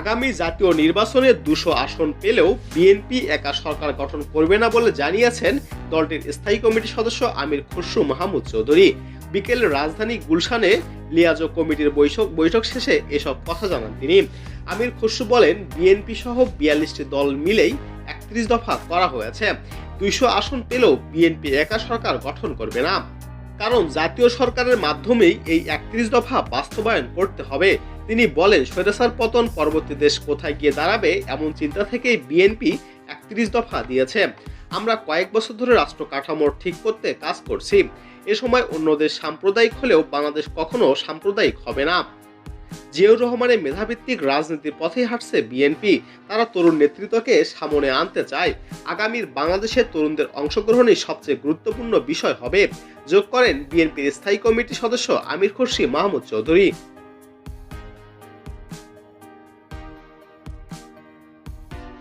আগামী জাতীয় নির্বাচনে দুশো আসন পেলেও বিএনপি একা সরকার গঠন করবে না বলে জানিয়েছেন দলটির স্থায়ী কমিটির সদস্য আমির খসরু মাহমুদ চৌধুরী। বিকেল রাজধানী গুলশানে লিয়াজো কমিটির বৈঠক বৈঠক শেষে এসব কথা জানান তিনি। আমির খসরু বলেন, বিএনপি সহ বিয়াল্লিশটি দল মিলেই একত্রিশ দফা করা হয়েছে। দুইশো আসন পেলেও বিএনপি একা সরকার গঠন করবে না। কারণ জাতীয় সরকারের মাধ্যমেই এই একত্রিশ দফা বাস্তবায়ন করতে হবে। তিনি বলেন, স্বৈরাচার পতন পরবর্তী দেশ কোথায় গিয়ে দাঁড়াবে এমন চিন্তা থেকেই বিএনপি একত্রিশ দফা দিয়েছে। আমরা কয়েক বছর ধরে রাষ্ট্র কাঠামো ঠিক করতে কাজ করছি। এ সময় অন্য দেশ সাম্প্রদায়িক হলেও বাংলাদেশ কখনো সাম্প্রদায়িক হবে না। জিয়াউর রহমানের মেধাভিত্তিক রাজনীতির পথে হাঁটছে বিএনপি তারা তরুণ নেতৃত্বকে সামনে আনতে চায়। আগামীর বাংলাদেশের তরুণদের অংশগ্রহণই সবচেয়ে গুরুত্বপূর্ণ বিষয় হবে। যোগ করেন বিএনপির স্থায়ী কমিটির সদস্য আমির খুরশি মাহমুদ চৌধুরী।